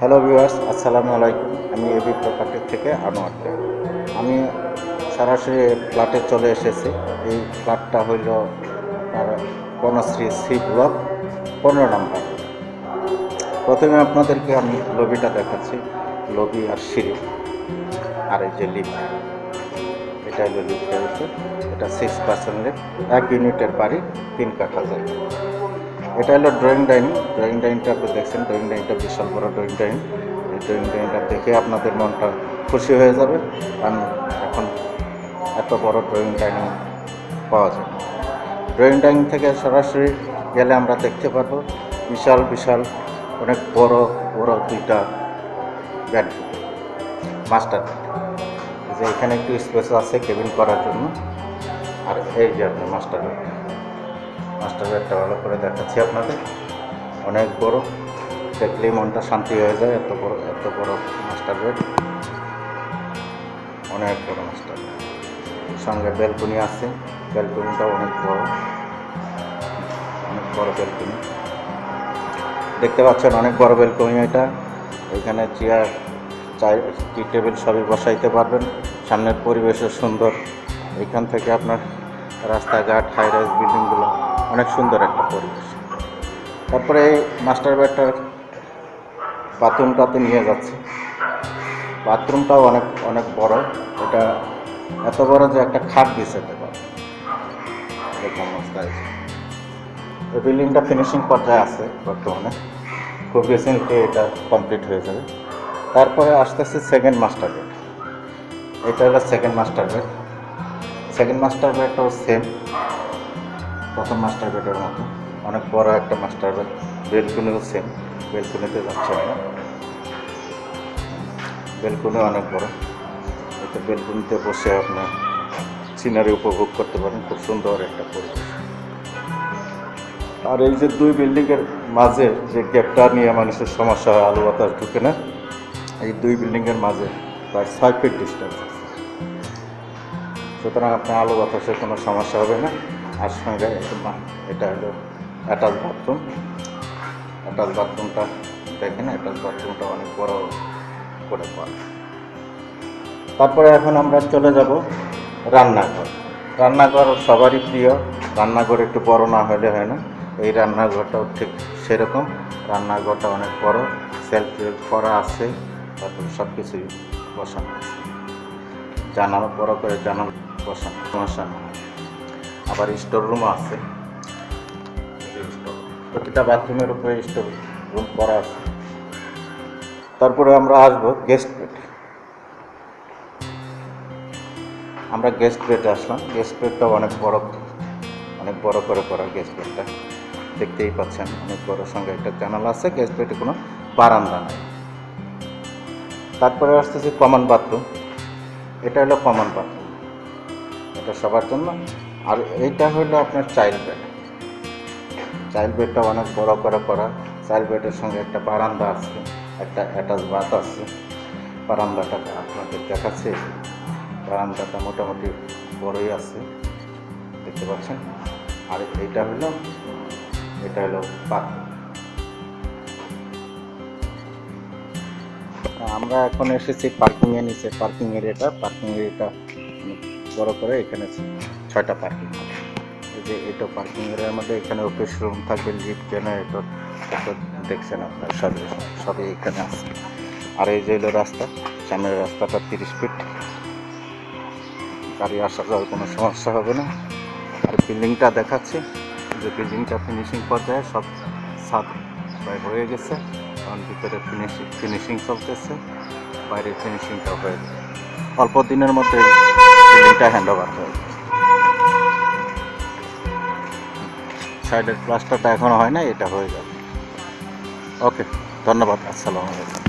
Hello viewers আসসালামু আলাইকুম আমি এবি প্রপার্টি থেকে আনোয়ার। আমি সরাসরি ফ্ল্যাটে চলে এসেছি। এই ফ্ল্যাটটা হইল আপনার বনশ্রী সি ব্লক পনেরো নম্বর। প্রথমে আপনাদেরকে আমি লবিটা দেখাচ্ছি। লবি আর সিঁড়ি। আর এই যে লিফট এটা হলো রয়েছে এটা সিক্স পার্সেন্টের এক ইউনিটের বাড়ি তিন কাঠা যায় এটা হলো ড্রয়িং ডাইন ড্রয়িং ডাইনটা আপনি দেখছেন ড্রয়িং ডাইনটা বিশাল বড় ড্রয়িং ডাইন এই ড্রয়িং ডাইনটা দেখে আপনাদের মনটা খুশি হয়ে যাবে। কারণ এখন এত বড় ড্রয়িং ডাইনিং পাওয়া যায়। ড্রয়িং ডাইনিং থেকে সরাসরি গেলে আমরা দেখতে পারব বিশাল বিশাল অনেক বড় বড় দুইটা বেডরুম মাস্টার যে এখানে একটু স্পেস আছে কেবিন করার জন্য। আর এই যে আপনি মাস্টার মাস্টার বেডটা ভালো করে দেখাচ্ছি আপনাদের। অনেক বড়, দেখলেই মনটা শান্তি হয়ে যায়, এত বড় এত বড় মাস্টার বেড অনেক বড় মাস্টার সঙ্গে ব্যালকনি আছে ব্যালকনিটাও অনেক বড়। অনেক বড় ব্যালকনি দেখতে পাচ্ছেন অনেক বড় ব্যালকনি এটা। এখানে চেয়ার, চাই, টি টেবিল সবই বসাইতে পারবেন। সামনের পরিবেশও সুন্দর। এখান থেকে আপনার রাস্তাঘাট হাই রাইজ বিল্ডিংগুলো অনেক সুন্দর একটা পরিবেশ। তারপরে মাস্টার বেডটার বাথরুমটাতে নিয়ে যাচ্ছে। বাথরুমটাও অনেক অনেক বড়। এটা এত বড় যে একটা খাট বিছাতে পারে এই বিল্ডিংটা ফিনিশিং পর্যায়ে আছে বর্তমানে। খুব রিসেন্টলি এটা কমপ্লিট হয়ে যাবে। তারপরে আসতেছে সেকেন্ড মাস্টার বেড এটা হলো second master bed second master বেডটাও same প্রথম মাস্টার বেডের মতো। অনেক বড় একটা মাস্টার বেড বেলকুনিও সেম বেলকুনিতে যাচ্ছে না। বেলকুনি অনেক বড়। এটা বেলকুনিতে বসে আপনি সিনারি উপভোগ করতে পারেন। খুব সুন্দর একটা পরিবেশ। আর এই যে দুই বিল্ডিংয়ের মাঝে যে গ্যাপটা নিয়ে মানুষের সমস্যা হয়, আলু বাতাস ঢুকে না, এই দুই বিল্ডিংয়ের মাঝে প্রায় ছয় ডিস্টেন্স আছে। সুতরাং আপনার আলু বাতাসের কোনো সমস্যা হবে না। আর সঙ্গে এটা হলো অ্যাটাচ বাথরুম অ্যাটাচ বাথরুমটা দেখেন অ্যাটাচ বাথরুমটা অনেক বড় করে পাওয়া তারপরে এখন আমরা চলে যাব রান্নাঘর। রান্নাঘর সবারই প্রিয়। রান্নাঘর একটু বড় না হলে হয় না। এই রান্নাঘরটাও ঠিক সেরকম। রান্নাঘরটা অনেক বড়। সেলফ করা আছে। তারপরে সব কিছুই বসানো আছে। জানানো বড় করে জানানো বসানো বসানো। আবার স্টোর রুমও আছে। প্রতিটা বাথরুমের উপরে স্টোর রুম করা আছে। তারপরে আমরা আসব গেস্ট বেড। আমরা গেস্ট বেডে আসলাম। গেস্ট বেডটা অনেক বড় অনেক বড় করে করা গেস্ট বেডটা। দেখতেই পাচ্ছেন, অনেক বড় সঙ্গে একটা জানালা আছে, গেস্ট বেডে কোনো বারান্দা নাই। তারপরে আসতেছি কমন বাথরুম। এটা হলো কমন বাথরুম। এটা সবার জন্য। আর এইটা হলো আপনার চাইল্ড বেড চাইল্ড বেডটা অনেক বড় করে করা। চাইল্ড বেডের সঙ্গে একটা বারান্দা আছে, একটা অ্যাটাচ বাথ আছে। বারান্দাটা আপনাদের দেখাচ্ছে। বারান্দাটা মোটামুটি বড়ই আছে, দেখতে পাচ্ছেন? আর এইটা হলো, এটা হলো বাথরুম আমরা এখন এসেছি পার্কিং এ নিচে। পার্কিং এরিয়াটা পার্কিং এরিয়াটা অনেক বড় করে এখানে ছয়টা পার্কিং যে এটা পার্কিং এরিয়ার মধ্যে এখানে অফিস রুম থাকবে লিফট জেনারেটর দেখছেন আপনার সবই সবই এখানে আছে। আর এই যে হলো রাস্তা, সামনের রাস্তাটা তিরিশ ফিট গাড়ি আসা যাওয়ার কোনো সমস্যা হবে না। আর বিল্ডিংটা দেখাচ্ছি, যে বিল্ডিংটা ফিনিশিং পর্যায়ে সব ছাদ প্রায় হয়ে গেছে। কারণ ভিতরে ফিনিশিং ফিনিশিং চলতেছে, বাইরে ফিনিশিংটা হয়ে যাবে অল্প দিনের মধ্যে বিল্ডিংটা হ্যান্ড ওভার হয়ে যাবে সাইডের প্লাস্টারটা এখনও হয় না এটা হয়ে যাবে ওকে ধন্যবাদ আসসালামু আলাইকুম।